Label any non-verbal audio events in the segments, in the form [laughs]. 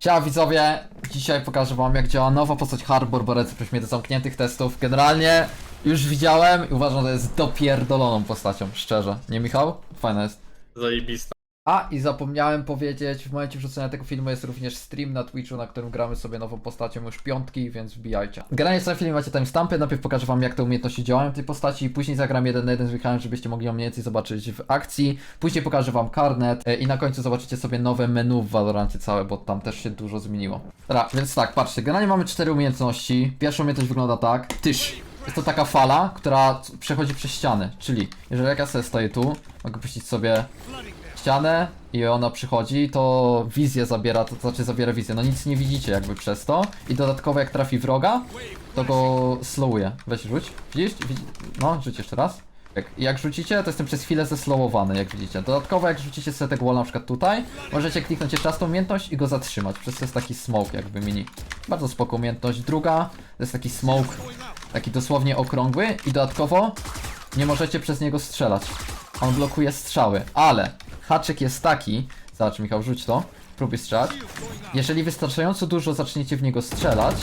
Siema widzowie, dzisiaj pokażę wam jak działa nowa postać Harbor, bo mnie do zamkniętych testów. Generalnie już widziałem i uważam, że jest dopierdoloną postacią, szczerze. Nie Michał? Fajna jest. Zajebista. A i zapomniałem powiedzieć, w momencie wrzucenia tego filmu jest również stream na Twitchu, na którym gramy sobie nową postacią już piątki, więc wbijajcie. Generalnie w filmie macie timestampy, najpierw pokażę wam jak te umiejętności działają tej postaci i później zagram jeden na jeden z Michałem, żebyście mogli ją mniej więcej zobaczyć w akcji. Później pokażę wam karnet e, i na końcu zobaczycie sobie nowe menu w Valorancie całe, bo tam też się dużo zmieniło. Dobra, więc tak, patrzcie, generalnie mamy cztery umiejętności. Pierwsza umiejętność wygląda tak. Tysz. Jest to taka fala, która przechodzi przez ściany, czyli jeżeli jak ja sobie stoję tu, mogę puścić sobie ścianę i ona przychodzi, to wizję zabiera, to znaczy zabiera wizję. No nic nie widzicie jakby przez to. I dodatkowo jak trafi wroga, to go slowuje. Weź rzuć. Widzisz? Widzi... No, rzuć jeszcze raz. Jak, rzucicie, to jestem przez chwilę zeslowowany, jak widzicie. Dodatkowo jak rzucicie sobie tego na przykład tutaj, możecie kliknąć jeszcze raz tą umiejętność i go zatrzymać. Przez to jest taki smoke jakby mini. Bardzo spoko umiejętność. Druga, to jest taki smoke, taki dosłownie okrągły i dodatkowo nie możecie przez niego strzelać. On blokuje strzały, ale haczyk jest taki, zobacz Michał, rzuć to, próbuj strzelać. Jeżeli wystarczająco dużo zaczniecie w niego strzelać,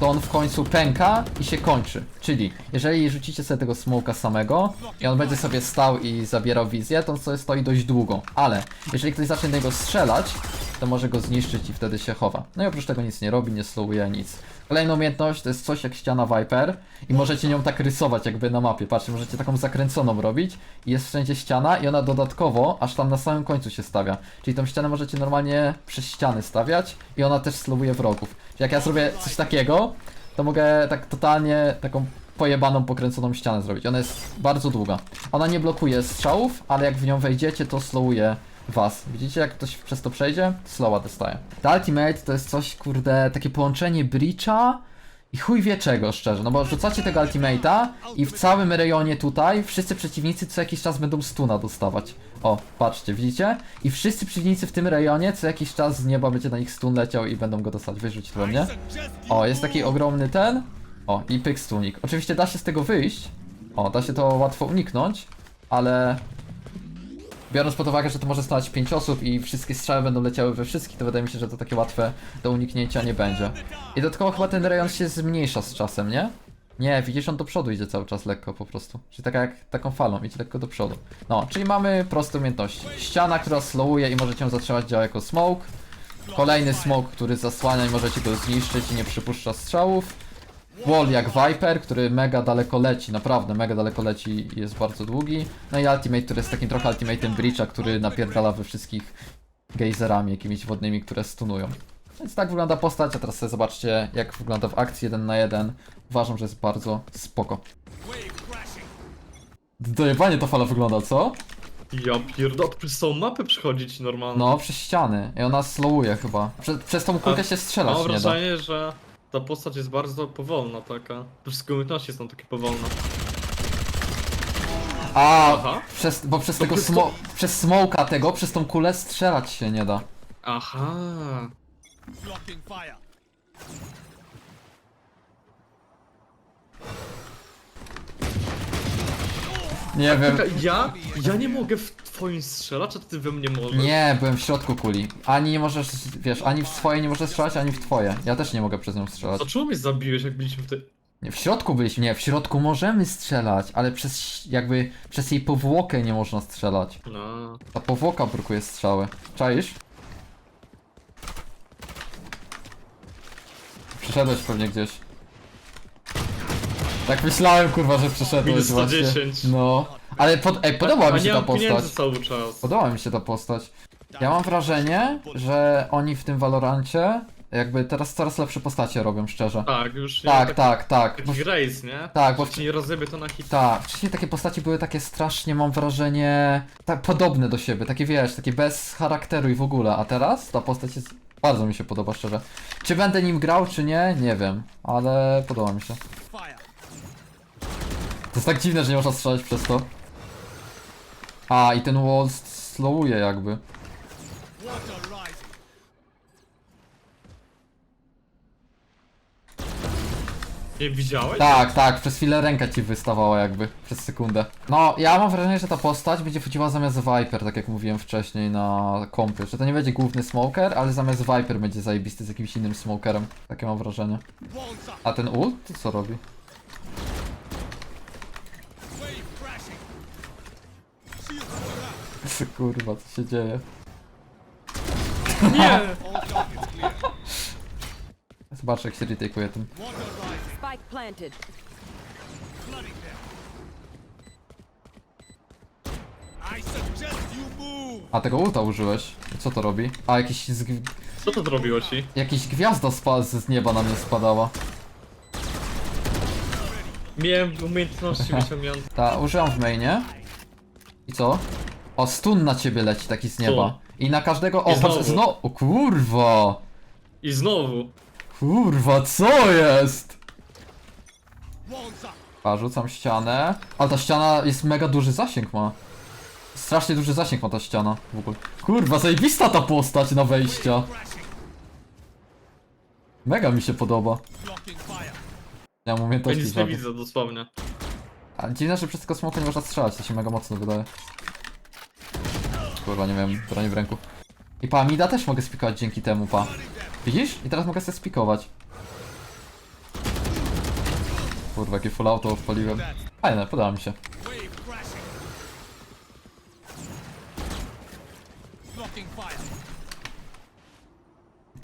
to on w końcu pęka i się kończy. Czyli, jeżeli rzucicie sobie tego smoka samego i on będzie sobie stał i zabierał wizję, to on sobie stoi dość długo. Ale, jeżeli ktoś zacznie do niego strzelać, to może go zniszczyć i wtedy się chowa. No i oprócz tego nic nie robi, nie slowuje, nic. Kolejna umiejętność to jest coś jak ściana Viper i możecie nią tak rysować jakby na mapie. Patrzcie, możecie taką zakręconą robić i jest wszędzie ściana i ona dodatkowo aż tam na samym końcu się stawia. Czyli tą ścianę możecie normalnie przez ściany stawiać i ona też slowuje wrogów. Czyli jak ja zrobię coś takiego, to mogę tak totalnie taką pojebaną, pokręconą ścianę zrobić. Ona jest bardzo długa. Ona nie blokuje strzałów, ale jak w nią wejdziecie, to slowuje was. Widzicie, jak ktoś przez to przejdzie? Slowa dostaje. The Ultimate to jest coś, kurde, takie połączenie Breacha i chuj wie czego, szczerze. No bo rzucacie tego Ultimate'a i w całym rejonie tutaj wszyscy przeciwnicy co jakiś czas będą stuna dostawać. O, patrzcie, widzicie? I wszyscy przeciwnicy w tym rejonie co jakiś czas z nieba będzie na nich stun leciał i będą go dostać. Wyrzuć to mnie. O, jest taki ogromny ten. O, i pyk stunik. Oczywiście da się z tego wyjść. O, da się to łatwo uniknąć, ale Biorąc pod uwagę, że to może stać 5 osób i wszystkie strzały będą leciały we wszystkich, to wydaje mi się, że to takie łatwe do uniknięcia nie będzie. I dodatkowo chyba ten rejon się zmniejsza z czasem, nie? Nie, widzisz, on do przodu idzie cały czas lekko po prostu. Czyli taka jak taką falą, idzie lekko do przodu. No, czyli mamy proste umiejętności. Ściana, która slowuje i możecie ją zatrzymać, działa jako smoke. Kolejny smoke, który zasłania i możecie go zniszczyć i nie przypuszcza strzałów. Wall jak Viper, który mega daleko leci, naprawdę mega daleko leci i jest bardzo długi. No i Ultimate, który jest takim trochę Ultimate'em Breacha, który napierdala we wszystkich gejzerami jakimiś wodnymi, które stunują. Więc tak wygląda postać, a teraz sobie zobaczcie jak wygląda w akcji 1 na 1. Uważam, że jest bardzo spoko. Dojebanie ta fala wygląda, co? Ja pierdolę, przez tą mapę przechodzić normalnie. No, przez ściany. I ona slowuje chyba. Prze przez tą kulkę się strzelać nie da. wrażenie, że ta postać jest bardzo powolna taka. Te wszystkie umiejętności są takie powolne. A, Aha. przez, bo przez tego to- smo przez smoka tego, przez tą kulę strzelać się nie da. Aha. Blocking fire. Nie wiem. Czekaj, ja? Ja nie mogę w twoim strzelać, a ty we mnie możesz. Nie, byłem w środku kuli. Ani nie możesz, wiesz, ani w swoje nie możesz strzelać, ani w twoje. Ja też nie mogę przez nią strzelać. A czemu mnie zabiłeś, jak byliśmy w tej... Nie, w środku byliśmy, nie, w środku możemy strzelać, ale przez, jakby, przez jej powłokę nie można strzelać. No. Ta powłoka blokuje strzały. Czaisz? Przeszedłeś pewnie gdzieś. Tak myślałem, kurwa, że przeszedłeś Minus właśnie. 110. No. Ale pod, ej, podobała A mi się nie ta postać. cały czas. Podoba mi się ta postać. Ja mam wrażenie, że oni w tym Valorancie jakby teraz coraz lepsze postacie robią, szczerze. Tak, już nie Tak, ma tak, tak. Bo, Taki race, nie? tak, bo nie rozjebie to na hit. tak, wcześniej takie postaci były takie strasznie, mam wrażenie, tak podobne do siebie, takie wiesz, takie bez charakteru i w ogóle, a teraz ta postać jest, bardzo mi się podoba, szczerze. Czy będę nim grał, czy nie, nie wiem, ale podoba mi się. Fire. To jest tak dziwne, że nie można strzelać przez to. A, i ten wall slowuje jakby. Nie widziałeś? Tak, tak, przez chwilę ręka ci wystawała jakby, przez sekundę. No, ja mam wrażenie, że ta postać będzie wchodziła zamiast Viper, tak jak mówiłem wcześniej na kompie, że to nie będzie główny smoker, ale zamiast Viper będzie zajebisty z jakimś innym smokerem. Takie mam wrażenie. A ten ult? Co robi? Kurwa, co się dzieje? Nie! [laughs] Zobaczę jak się retake'uje tym. Spike planted. A tego ulta użyłeś? Co to robi? A jakiś z, Co to zrobiło ci? jakiś gwiazda spa z z nieba na mnie spadała. Miałem umiejętności [laughs] wyciągnięte. Ta, użyłam w mainie. I co? O, stun na ciebie leci taki z nieba. I na każdego... O, I patrz, znowu. znowu... O kurwa! I znowu. Kurwa, co jest? A, rzucam ścianę. Ale ta ściana jest mega duży zasięg ma. Strasznie duży zasięg ma ta ściana w ogóle. Kurwa, zajebista ta postać na wejścia. Mega mi się podoba. Ja mam Ja umiejętności nic nie żadnych. widzę dosłownie. A dziwne, że przez tego smoka nie można strzelać, to się mega mocno wydaje. Kurwa, nie wiem, broń w ręku. I pa, Mida też mogę spikować dzięki temu, pa. Widzisz? I teraz mogę sobie spikować. Kurwa, jakie full auto odpaliłem. Fajne, podoba mi się.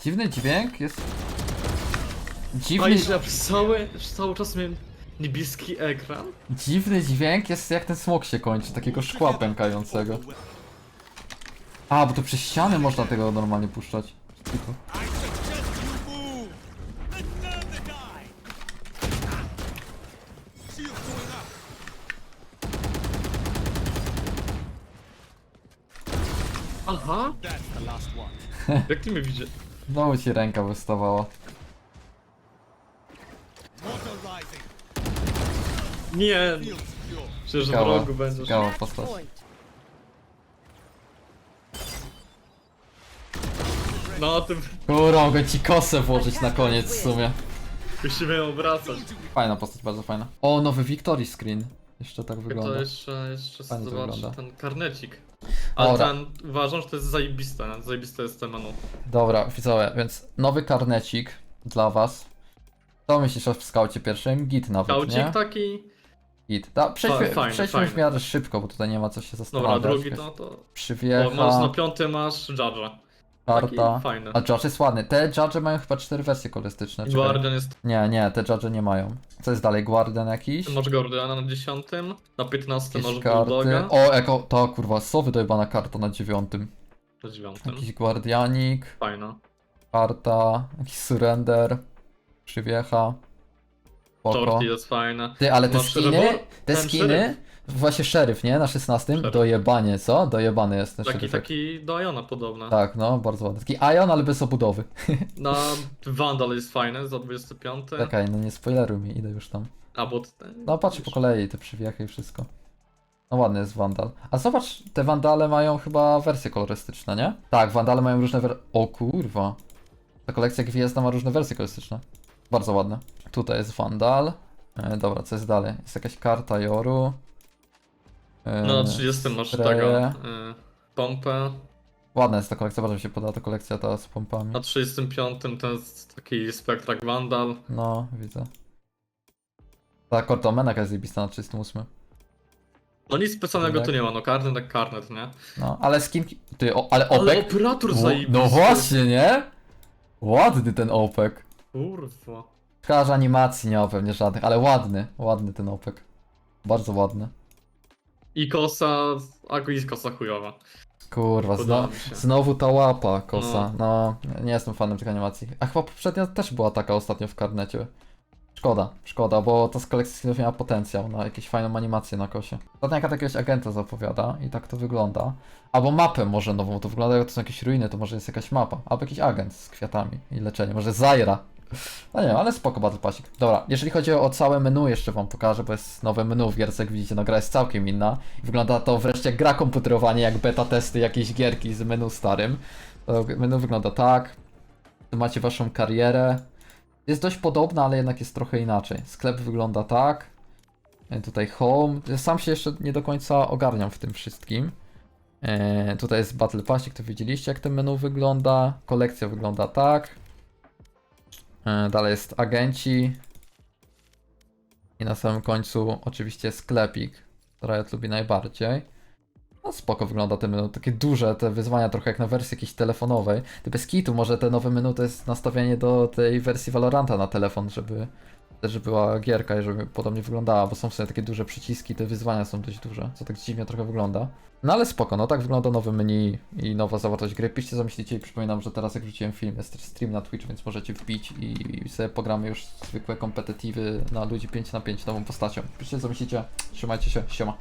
Dziwny dźwięk jest... Dziwny, przez cały, cały czas miałem niebieski ekran? dziwny dźwięk jest jak ten smok się kończy, takiego szkła pękającego. A, bo to przez ściany można tego normalnie puszczać. Tylko. Aha! [laughs] Jak ty mnie widzisz? Znowu ci ręka wystawała. Nie! Przecież w Ciekawa, rogu będziesz. ciekawa postać. point. No, tym Kurwa, mogę ci kosę włożyć na koniec w sumie. już się miałem obracać. Fajna postać, bardzo fajna. O, nowy Victory screen. Jeszcze tak To wygląda. jeszcze, jeszcze Fajnie to zobacz wygląda. ten karnecik. Ale Dobra. ten, uważam, że to jest zajebiste, zajebiste jest te menu. Dobra, widzowie, więc nowy karnecik dla was. Co myślisz o skaucie pierwszym? Git nawet, Kaucik nie? taki, Git. Da, przejdźmy, Fa- fajny, przejdźmy już w fajny. miarę szybko, bo tutaj nie ma co się dobra, zastanawiać. drugi to, to... Bo masz na piąty masz Judge'a. Taki karta. fajny. A Judge jest ładny. Te Judge mają chyba cztery wersje kolorystyczne. czekaj. Guardian jest, Nie, nie, te Judge nie mają. Co jest dalej? Guardian jakiś? masz Guardiana na dziesiątym, na piętnastym Jakieś masz karty. Bulldoga, O, eko, to kurwa, sowy dojebana karta na dziewiątym. na dziewiątym. Jakiś Guardianik. Fajna. Karta, jakiś surrender, przywiecha. Spoko. Shorty jest fajna. Ty, ale te Masz skiny, te ten skiny. Właśnie szeryf, nie? Na 16, Szeryf. dojebanie, co? Dojebany jest ten Taki, szeryf. taki do Iona podobny. Tak, no, bardzo ładny. Taki Ion, ale bez obudowy. [laughs] Na Vandal jest fajny, za 25. Czekaj, no nie spoileruj mi, idę już tam. A bo ten... No patrz po kolei, te przywiechy i wszystko. No ładny jest Vandal. A zobacz, te Vandale mają chyba wersje kolorystyczne, nie? Tak, Vandale mają różne wersje. O kurwa. Ta kolekcja Gwiazda ma różne wersje kolorystyczne. Bardzo ładne. Tutaj jest Vandal. E, dobra, co jest dalej? Jest jakaś karta Joru. E, No na 30 masz Streje. tego... Y, pompę. Ładna jest ta kolekcja, bardzo mi się podoba ta kolekcja ta z pompami. Na 35 to jest taki Spectrak Vandal. No, widzę. Ta Cortomena jest zjebista na 38. No nic specjalnego Tak. tu nie ma, no karnet jak karnet, nie? No, ale skinki... Ty, o, ale Ale opek... operator zajebisty. No właśnie, nie? Ładny ten opek. Kurwa. Szkoda, że animacji nie ma pewnie żadnych, ale ładny, ładny ten opek. Bardzo ładny. I kosa, a i kosa chujowa. Kurwa, Podoba zno, mi się. znowu ta łapa kosa. No. nie jestem fanem tych animacji. A chyba poprzednio też była taka ostatnio w karnecie. Szkoda, szkoda, bo ta z kolekcji skinów miała potencjał na jakieś fajną animację na kosie. Ostatnio jaka jakiegoś agenta zapowiada i tak to wygląda. Albo mapę może nową, to wygląda jak to są jakieś ruiny, to może jest jakaś mapa. Albo jakiś agent z kwiatami i leczeniem, może Zaira. No nie ale spoko Battle Passik. Dobra, jeżeli chodzi o całe menu jeszcze wam pokażę, bo jest nowe menu w gierce, jak widzicie, no gra jest całkiem inna. Wygląda to wreszcie jak gra komputerowa, nie jak beta testy jakiejś gierki z menu starym. To menu wygląda tak. Tu macie waszą karierę. Jest dość podobna, ale jednak jest trochę inaczej. Sklep wygląda tak. E, Tutaj home. Sam się jeszcze nie do końca ogarniam w tym wszystkim. E, tutaj jest Battle Passik, to widzieliście jak to menu wygląda. Kolekcja wygląda tak. E, dalej jest agenci. I na samym końcu oczywiście sklepik, ja lubię najbardziej. No spoko wygląda te menu, takie duże te wyzwania, trochę jak na wersji jakiejś telefonowej. Ty bez kitu, może te nowe menu to jest nastawienie do tej wersji Valoranta na telefon, żeby też była gierka żeby podobnie wyglądała, bo są w sumie takie duże przyciski, te wyzwania są dość duże, co tak dziwnie trochę wygląda. No ale spoko, no tak wygląda nowe menu i nowa zawartość gry. Piszcie co myślicie i przypominam, że teraz jak wrzuciłem film, jest stream na Twitch, więc możecie wbić i sobie pogramy już zwykłe kompetytywy na ludzi 5 na 5 nową postacią. Piszcie co myślicie, trzymajcie się, siema.